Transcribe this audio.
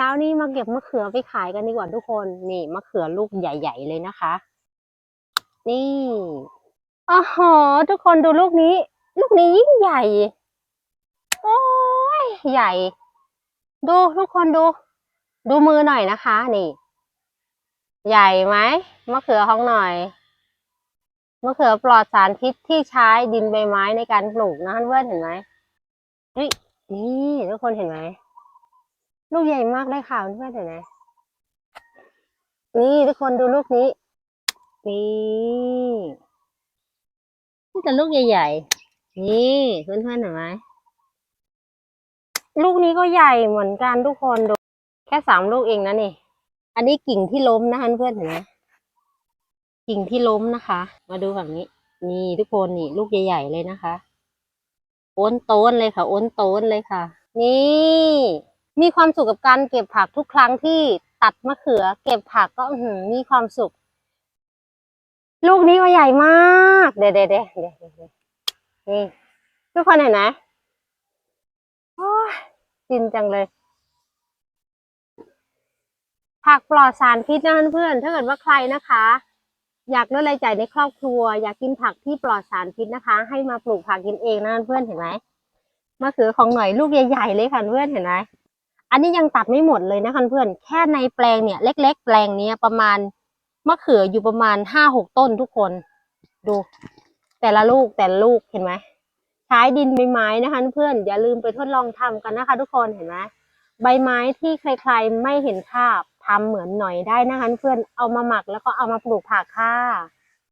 ช้านี้มาเก็บมะเขือไปขายกันดีกว่าทุกคน นี่มะเขือลูกใหญ่ ๆ เลยนะคะ นี่อ๋อหอทุกคนดูลูกนี้ ลูกนี้ยิ่งใหญ่ โอ้ยใหญ่ ดูทุกคนดู ดูมือหน่อยนะคะ นี่ ใหญ่ไหมมะเขือของหน่อยมะเขือปลอดสารพิษที่ใช้ดินใบไม้ในการปลูกนะเพื่อนเห็นไหมเฮ้ยนี่ทุกคนเห็นไหม ลูกใหญ่มากเลยค่ะเพื่อนๆเห็นไหมนี่ทุกคนดูลูกนี้ นี่ นี่แต่ลูกใหญ่ๆ นี่เพื่อนๆเห็นไหมลูกนี้ก็ใหญ่เหมือนกันทุกคนดู แค่สามลูกเองนะนี่ อันนี้กิ่งที่ล้มนะคะเพื่อนๆเห็นไหมกิ่งที่ล้มนะคะ มาดูฝั่งนี้ นี่ทุกคนนี่ ลูกใหญ่ๆเลยนะคะ โอนโต้นเลยค่ะ โอนโต้นเลยค่ะ นี่ มีความสุขกับการเก็บผักทุกครั้งที่ตัดมะเขือ เก็บผักก็หือมีความสุข ลูกนี้ก็ใหญ่มากเดี๋ยวเดี๋ยวเดี๋ยวเดี๋ยวเดี๋ยวนี่ทุกคนเห็นไหมโอ้ยฟินจังเลย ผักปลอดสารพิษนะเพื่อนถ้าเกิดว่าใครนะคะ อยากลดรายจ่ายในครอบครัว อยากกินผักที่ปลอดสารพิษนะคะ ให้มาปลูกผักกินเองนะเพื่อนเห็นไหมมะเขือของหน่อยลูกใหญ่ๆเลยค่ะเพื่อนเห็นไหม อันนี้ยังตัดไม่หมดเลยนะคะเพื่อนแค่ในแปลงเนี่ยเล็ก ๆ แปลงเนี้ยประมาณมะเขืออยู่ประมาณห้าหกต้นทุกคน ดู แต่ละลูกแต่ละลูกเห็นไหมใช้ดินใบไม้นะคะ เพื่อนอย่าลืมไปทดลองทำกันนะคะ ทุกคนเห็นไหมใบไม้ที่ใครๆไม่เห็นภาพทำเหมือนหน่อยได้นะคะ เพื่อนเอามาหมักแล้วก็เอามาปลูกผักค่ะ